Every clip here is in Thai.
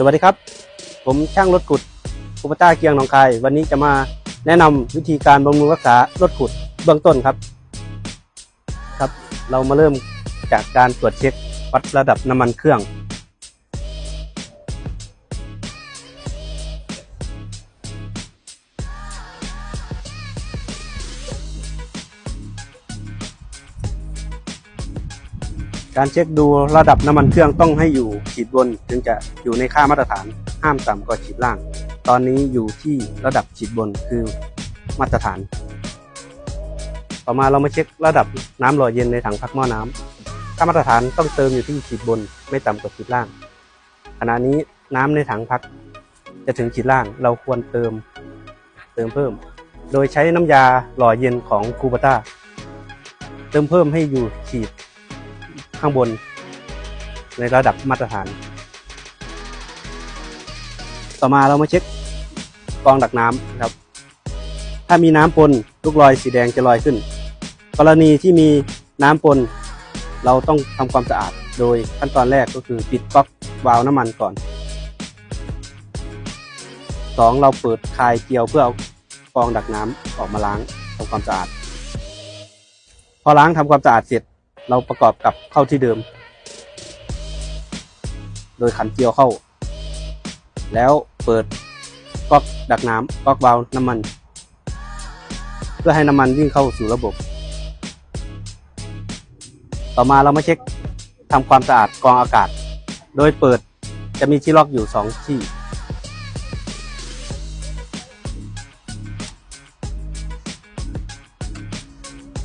สวัสดีครับ ผมช่างรถขุดคุปต้าเกียงหนองคาย วันนี้จะมาแนะนำวิธีการบำรุงรักษารถขุดเบื้องต้นครับ ครับ เรามาเริ่มจากการตรวจเช็ควัดระดับน้ำมันเครื่อง การเช็คดูระดับน้ำมันเครื่องต้องให้อยู่ขีดบนถึงจะอยู่ในค่ามาตรฐานห้ามต่ำกว่าขีดล่าง ตอนนี้อยู่ที่ระดับขีดบนคือมาตรฐาน ต่อมาเรามาเช็คระดับน้ำหล่อเย็นในถังพักหม้อน้ำค่ามาตรฐานต้องเติมอยู่ที่ขีดบน ไม่ต่ำกว่าขีดล่าง ขณะนี้น้ำในถังพัก จะถึงขีดล่างเราควรเติมเติมเพิ่ม โดยใช้น้ำยาหล่อเย็นของคูปต้าเติมเพิ่มให้อยู่ขีด ข้างบน ในระดับมาตรฐาน ต่อมาเรามาเช็คกองดักน้ำครับ ถ้ามีน้ำปนลูกลอยสีแดงจะลอยขึ้น กรณีที่มีน้ำปน เราต้องทำความสะอาด โดยขั้นตอนแรกก็คือปิดก๊อกวาล์วน้ำมันก่อนสองเราเปิดคายเกลียวเพื่อเอากองดักน้ำออกมาล้างทำความสะอาด พอล้างทำความสะอาดเสร็จ เราประกอบกับเข้าที่เดิม โดยขันเกลียวเข้า แล้วเปิดก๊อกดักน้ำก๊อกวาล์วน้ำมัน เพื่อให้น้ำมันวิ่งเข้าสู่ระบบ ต่อมาเรามาเช็คทำความสะอาดกองอากาศ โดยเปิดจะมีที่ล็อกอยู่สองที่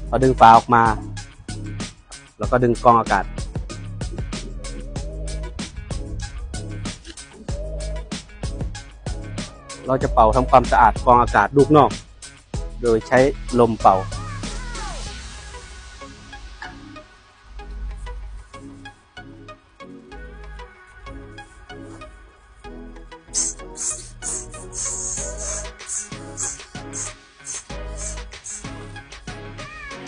พอดึงฝาออกมา แล้วก็ดึงกองอากาศ เราจะเป่าทำความสะอาดกองอากาศลูกนอก โดยใช้ลมเป่า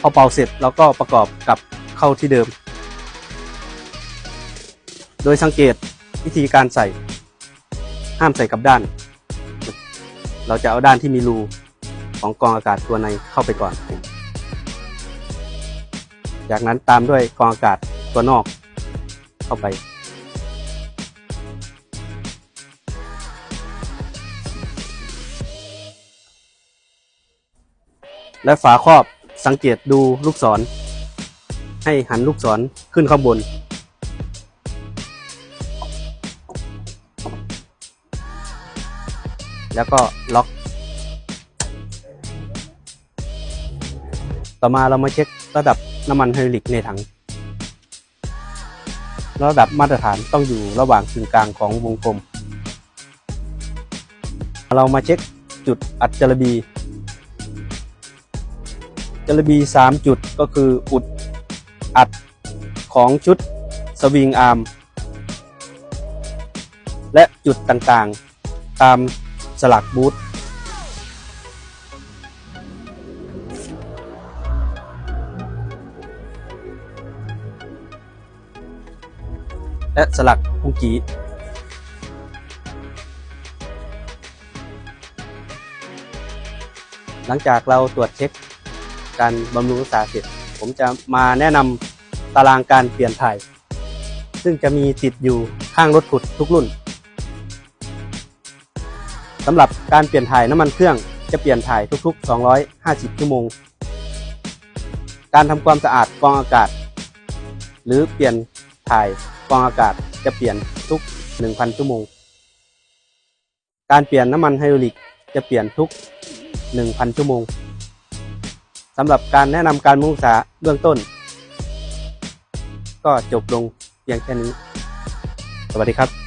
พอเป่าเสร็จเราก็ประกอบกับ เข้าที่เดิม โดยสังเกตวิธีการใส่ ห้ามใส่กับด้าน เราจะเอาด้านที่มีรูของกองอากาศตัวในเข้าไปก่อน จากนั้นตามด้วยกองอากาศตัวนอกเข้าไป และฝาครอบสังเกตดูลูกศร ให้หันลูกศรขึ้นข้างบน แล้วก็ล็อก ต่อมาเรามาเช็คระดับน้ำมันไฮดรลิกในถัง ระดับมาตรฐานต้องอยู่ระหว่างกึ่งกลางของวงกลม เรามาเช็คจุดอัดจารบีจารบีสามจุดก็คืออุด อัดของชุดสวิงอาร์มและจุดต่างๆ ตามสลักบูทและสลักพุงกีหลังจากเราตรวจเช็คการบำรุงรักษาเสร็จ ผมจะมาแนะนำตารางการเปลี่ยนถ่าย ซึ่งจะมีติดอยู่ข้างรถขุดทุกรุ่นสำหรับการเปลี่ยนถ่ายน้ำมันเครื่องจะเปลี่ยนถ่ายทุก ๆ 250 ชั่วโมง การทำความสะอาดกรองอากาศ หรือเปลี่ยนถ่ายกรองอากาศจะเปลี่ยนทุก 1,000 ชั่วโมง การเปลี่ยนน้ำมันไฮดรอลิกจะเปลี่ยนทุก 1,000 ชั่วโมง สำหรับการแนะนำการมุงรักษาเบื้องต้น ก็จบลงเพียงแค่นี้ สวัสดีครับ